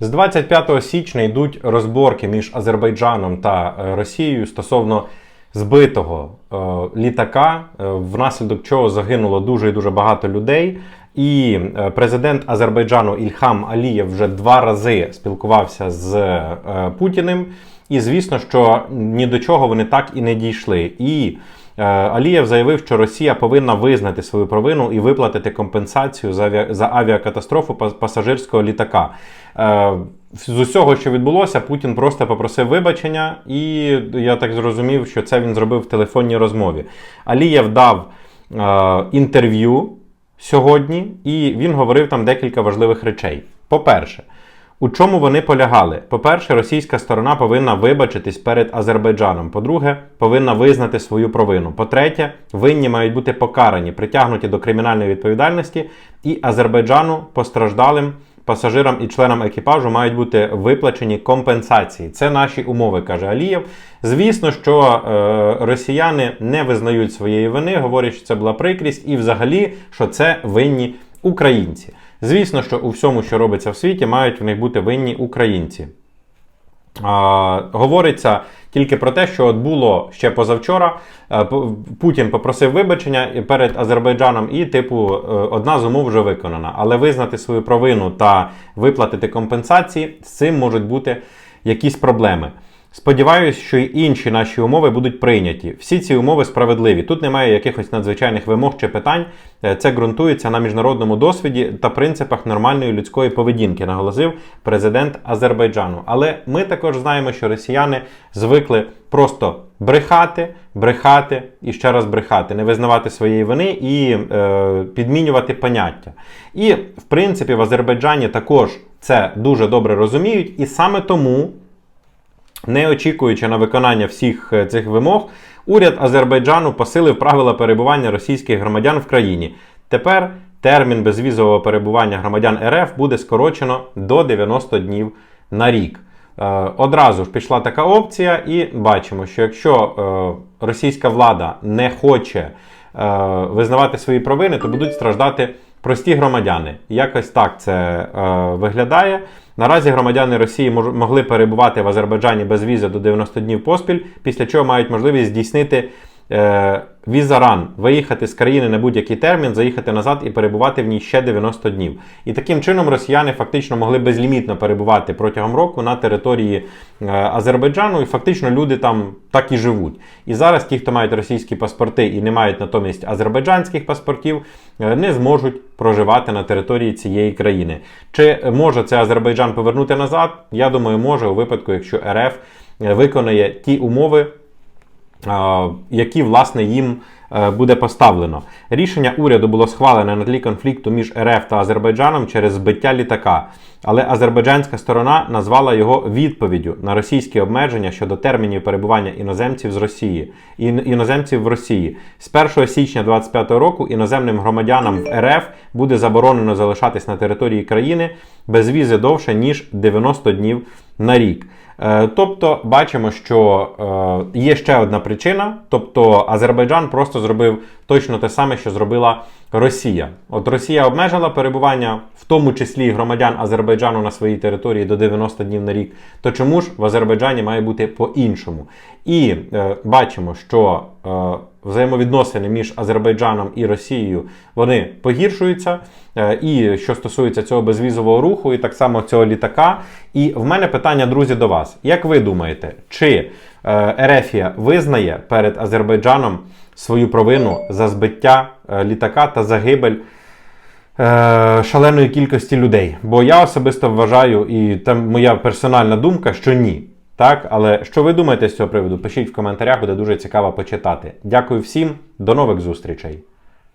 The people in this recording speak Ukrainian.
З 25 січня йдуть розборки між Азербайджаном та е, Росією стосовно збитого е, літака, е, внаслідок чого загинуло дуже і дуже багато людей. І е, президент Азербайджану Ільхам Алієв вже два рази спілкувався з е, Путіним. І звісно, що ні до чого вони так і не дійшли. І Алієв заявив, що Росія повинна визнати свою провину і виплатити компенсацію за, авіакатастрофу пасажирського літака. Е, з усього, що відбулося, Путін просто попросив вибачення, і я так зрозумів, що це він зробив в телефонній розмові. Алієв дав е, інтерв'ю сьогодні, і він говорив там декілька важливих речей. По-перше, у чому вони полягали? По-перше, російська сторона повинна вибачитись перед Азербайджаном. По-друге, повинна визнати свою провину. По-третє, винні мають бути покарані, притягнуті до кримінальної відповідальності, і Азербайджану постраждалим пасажирам і членам екіпажу мають бути виплачені компенсації. Це наші умови, каже Алієв. Звісно, що е, росіяни не визнають своєї вини, говорять, що це була прикрість, і взагалі, що це винні українці. Звісно, що у всьому, що робиться в світі, мають в них бути винні українці. А, говориться тільки про те, що от було ще позавчора. е, Путін попросив вибачення перед Азербайджаном, і, типу, е, одна з умов вже виконана. Але визнати свою провину та виплатити компенсації з цим можуть бути якісь проблеми. Сподіваюсь, що й інші наші умови будуть прийняті. Всі ці умови справедливі. Тут немає якихось надзвичайних вимог чи питань. Е, Це ґрунтується на міжнародному досвіді та принципах нормальної людської поведінки, наголосив президент Азербайджану. Але ми також знаємо, що росіяни звикли просто брехати, брехати і ще раз брехати, не визнавати своєї вини і е, підмінювати поняття. І в принципі в Азербайджані також це дуже добре розуміють, і саме тому. Не очікуючи на виконання всіх е, цих вимог, уряд Азербайджану посилив правила перебування російських громадян в країні. Тепер термін безвізового перебування громадян РФ буде скорочено до 90 днів на рік. Е, Одразу ж пішла така опція, і бачимо, що якщо е, російська влада не хоче визнавати свої провини, то будуть страждати прості громадяни. Якось так це е, виглядає. Наразі громадяни Росії мож- могли перебувати в Азербайджані без візи до 90 днів поспіль, після чого мають можливість здійснити е, візаран, виїхати з країни на будь-який термін, заїхати назад і перебувати в ній ще 90 днів. І таким чином росіяни фактично могли безлімітно перебувати протягом року на території е, Азербайджану, і фактично люди там так і живуть. І зараз ті, хто мають російські паспорти і не мають натомість азербайджанських паспортів, е, не зможуть проживати на території цієї країни. Чи може це Азербайджан повернути назад? Я думаю, може у випадку, якщо РФ е, виконає ті умови, які власне їм буде поставлено. Рішення уряду було схвалене на тлі конфлікту між РФ та Азербайджаном через збиття літака. Але азербайджанська сторона назвала його відповіддю на російські обмеження щодо термінів перебування іноземців з Росії ін- іноземців в Росії. З 1 січня 2025 року іноземним громадянам в РФ буде заборонено залишатись на території країни без візи довше ніж 90 днів на рік. Е, Тобто бачимо, що е, є ще одна причина. Тобто Азербайджан просто зробив точно те саме, що зробила Росія. От Росія обмежила перебування, в тому числі громадян Азербайджану на своїй території до 90 днів на рік. То чому ж в Азербайджані має бути по-іншому? І е, бачимо, що е, взаємовідносини між Азербайджаном і Росією вони погіршуються. Е, І що стосується цього безвізового руху, і так само цього літака. І в мене питання, друзі, до вас. Як ви думаєте, чи е, Ерефія визнає перед Азербайджаном свою провину за збиття е, літака та загибель? е, Шаленої кількості людей. Бо я особисто вважаю, і там моя персональна думка, що ні. Так, але що ви думаєте з цього приводу? Пишіть в коментарях, буде дуже цікаво почитати. Дякую всім, до нових зустрічей.